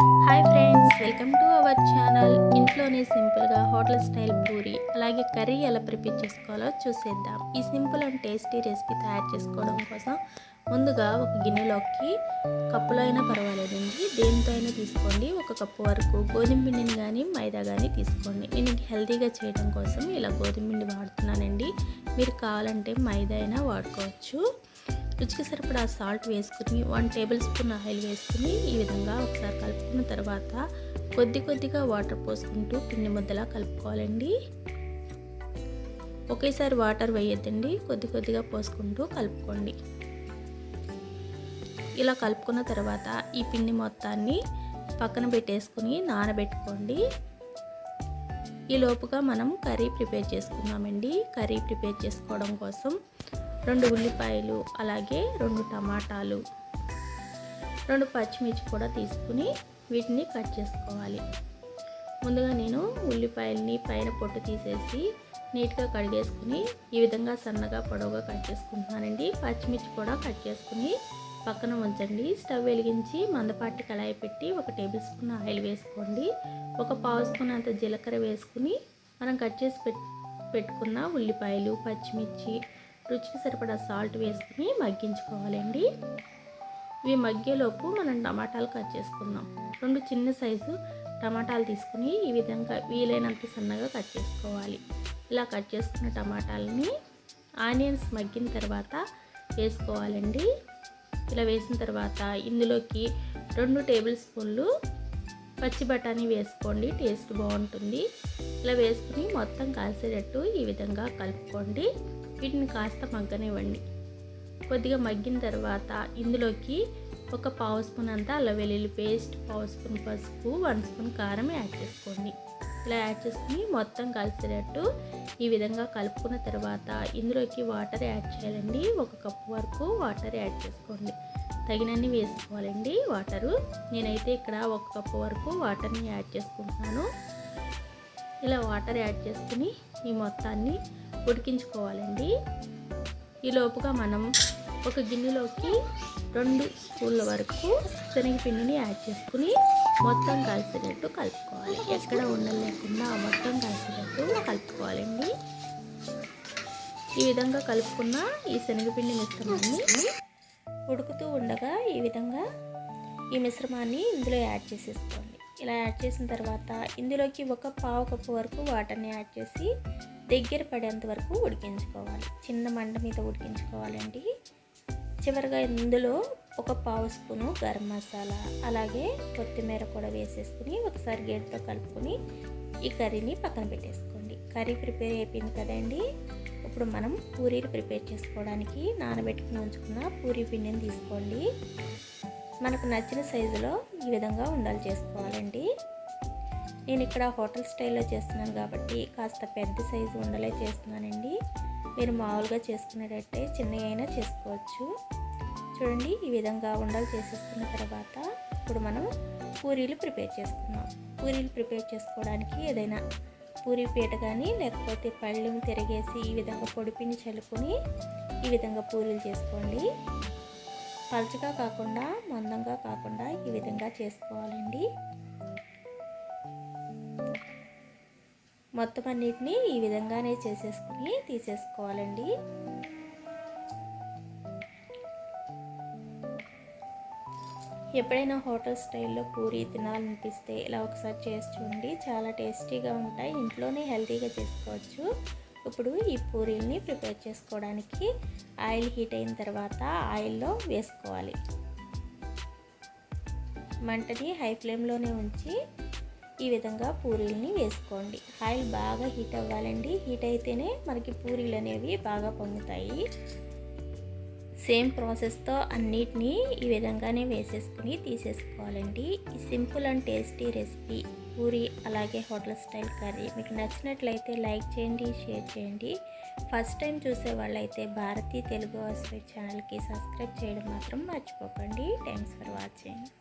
Hi friends welcome to our channel ఇంట్లోనే సింపుల్గా hotel style puri అలాగే కర్రీ ఎలా ప్రిపేర్ చేసుకోవాలో చూసేద్దాం. ఈ సింపుల్ అండ్ టేస్టీ రెసిపీ తయారు చేసుకోవడం కోసం ముందుగా ఒక గిన్నెలోకి కప్పులో అయినా పర్వాలేదండి దేనితో అయినా తీసుకోండి. ఒక కప్పు వరకు గోధుమ పిండిని కానీ మైదా కానీ తీసుకోండి. నేను హెల్తీగా చేయడం కోసం ఇలా గోధుమ పిండి వాడుతున్నానండి. మీరు కావాలంటే మైదా అయినా వాడుకోవచ్చు. రుచికి సరిపడా సాల్ట్ వేసుకుని వన్ టేబుల్ స్పూన్ ఆయిల్ వేసుకుని ఈ విధంగా ఒకసారి కలుపుకున్న తర్వాత కొద్ది కొద్దిగా వాటర్ పోసుకుంటూ పిండి ముద్దలా కలుపుకోవాలండి. ఒకేసారి వాటర్ వేయొద్దండి కొద్ది కొద్దిగా పోసుకుంటూ కలుపుకోండి. ఇలా కలుపుకున్న తర్వాత ఈ పిండి మొత్తాన్ని పక్కన పెట్టేసుకుని నానబెట్టుకోండి. ఈ లోపుగా మనం కర్రీ ప్రిపేర్ చేసుకుందామండి. కర్రీ ప్రిపేర్ చేసుకోవడం కోసం రెండు ఉల్లిపాయలు అలాగే రెండు టమాటాలు రెండు పచ్చిమిర్చి కూడా తీసుకుని వీటిని కట్ చేసుకోవాలి. ముందుగా నేను ఉల్లిపాయలని పైన పొట్టు తీసేసి నీట్గా కడిగేసుకుని ఈ విధంగా సన్నగా పొడవుగా కట్ చేసుకుంటున్నానండి. పచ్చిమిర్చి కూడా కట్ చేసుకుని పక్కన ఉంచండి. స్టవ్ వెలిగించి మందపాటి కళాయి పెట్టి ఒక టేబుల్ స్పూన్ ఆయిల్ వేసుకోండి. ఒక పావు స్పూన్ అంత జీలకర్ర వేసుకుని మనం కట్ చేసి పెట్టుకున్న ఉల్లిపాయలు పచ్చిమిర్చి రుచికి సరిపడా సాల్ట్ వేసుకుని మగ్గించుకోవాలండి. ఇవి మగ్గేలోపు మనం టమాటాలు కట్ చేసుకుందాం. రెండు చిన్న సైజు టమాటాలు తీసుకుని ఈ విధంగా వీలైనంత సన్నగా కట్ చేసుకోవాలి. ఇలా కట్ చేసుకున్న టమాటాలని ఆనియన్స్ మగ్గిన తర్వాత వేసుకోవాలండి. ఇలా వేసిన తర్వాత ఇందులోకి రెండు టేబుల్ స్పూన్లు పచ్చి బఠానీ వేసుకోండి టేస్ట్ బాగుంటుంది. ఇలా వేసుకుని మొత్తం కాసేటట్టు ఈ విధంగా కలుపుకోండి. వీటిని కాస్త మగ్గనివ్వండి. కొద్దిగా మగ్గిన తర్వాత ఇందులోకి ఒక పావు స్పూన్ అంతా అల్లం వెల్లుల్లి పేస్ట్ పావు స్పూన్ పసుపు వన్ స్పూన్ కారం యాడ్ చేసుకోండి. ఇలా యాడ్ చేసుకుని మొత్తం కలిసేటట్టు ఈ విధంగా కలుపుకున్న తర్వాత ఇందులోకి వాటర్ యాడ్ చేయాలండి. ఒక కప్పు వరకు వాటర్ యాడ్ చేసుకోండి. తగినన్ని వేసుకోవాలండి వాటరు. నేనైతే ఇక్కడ ఒక కప్పు వరకు వాటర్ని యాడ్ చేసుకుంటున్నాను. ఇలా వాటర్ యాడ్ చేసుకుని ఈ మొత్తాన్ని ఉడికించుకోవాలండి. ఈ లోపుగా మనం ఒక గిన్నెలోకి రెండు స్పూన్ల వరకు శనగపిండిని యాడ్ చేసుకుని మొత్తం కలిసినట్టు కలుపుకోవాలి. ఎక్కడ ఉండలు లేకుండా మొత్తం కలిసినట్టు కలుపుకోవాలండి. ఈ విధంగా కలుపుకున్న ఈ శనగపిండి మిశ్రమాన్ని ఉడుకుతూ ఉండగా ఈ విధంగా ఈ మిశ్రమాన్ని ఇందులో యాడ్ చేసేసుకోండి. ఇలా యాడ్ చేసిన తర్వాత ఇందులోకి ఒక పావు కప్పు వరకు వాటర్ని యాడ్ చేసి దగ్గర పడేంత వరకు ఉడికించుకోవాలి. చిన్న మంట మీద ఉడికించుకోవాలండి. చివరిగా ఇందులో ఒక పావు స్పూను గరం మసాలా అలాగే కొత్తిమీర కూడా వేసేసుకుని ఒకసారి గేట్తో కలుపుకొని ఈ కర్రీని పక్కన పెట్టేసుకోండి. కర్రీ ప్రిపేర్ అయిపోయింది కదండి? ఇప్పుడు మనం పూరీలు ప్రిపేర్ చేసుకోవడానికి నానబెట్టుకుని ఉంచుకున్న పూరీ పిండిని తీసుకోండి. మనకు నచ్చిన సైజులో ఈ విధంగా ఉండాలి చేసుకోవాలండి. నేను ఇక్కడ హోటల్ స్టైల్లో చేస్తున్నాను కాబట్టి కాస్త పెద్ద సైజు ఉండలే చేస్తున్నానండి. మీరు మామూలుగా చేసుకునేటట్టే చిన్నగా అయినా చేసుకోవచ్చు. చూడండి ఈ విధంగా ఉండలు చేసేసుకున్న తర్వాత ఇప్పుడు మనం పూరీలు ప్రిపేర్ చేసుకున్నాం పూరీలు ప్రిపేర్ చేసుకోవడానికి ఏదైనా పూరి పీట కానీ లేకపోతే పళ్ళు తిరిగేసి ఈ విధంగా పొడిపిని చల్లుకొని ఈ విధంగా పూరీలు చేసుకోండి. పలుచగా కాకుండా మందంగా కాకుండా ఈ విధంగా చేసుకోవాలండి. మొత్తం అన్నిటినీ ఈ విధంగానే చేసేసుకుని తీసేసుకోవాలండి. ఎప్పుడైనా హోటల్ స్టైల్లో పూరి తినాలనిపిస్తే ఇలా ఒకసారి చేసి చూడండి. చాలా టేస్టీగా ఉంటాయి. ఇంట్లోనే హెల్తీగా చేసుకోవచ్చు. ఇప్పుడు ఈ పూరీల్ని ప్రిపేర్ చేసుకోవడానికి ఆయిల్ హీట్ అయిన తర్వాత ఆయిల్లో వేసుకోవాలి. మంటని హై ఫ్లేమ్లోనే ఉంచి ఈ విధంగా పూరీల్ని వేసుకోండి. ఆయిల్ బాగా హీట్ అవ్వాలండి. హీట్ అయితేనే మనకి పూరీలు అనేవి బాగా పొంగుతాయి. సేమ్ ప్రాసెస్తో అన్నిటినీ ఈ విధంగానే వేసేసుకుని తీసేసుకోవాలండి. ఈ simple and tasty recipe puri అలాగే హోటల్ స్టైల్ కర్రీ. మీకు నచ్చినట్లయితే లైక్ చేయండి షేర్ చేయండి. ఫస్ట్ టైం చూసే వాళ్ళైతే భారతీ తెలుగు హాస్పిటల్ ఛానల్కి సబ్స్క్రైబ్ చేయడం మాత్రం మర్చిపోకండి. Thanks for watching.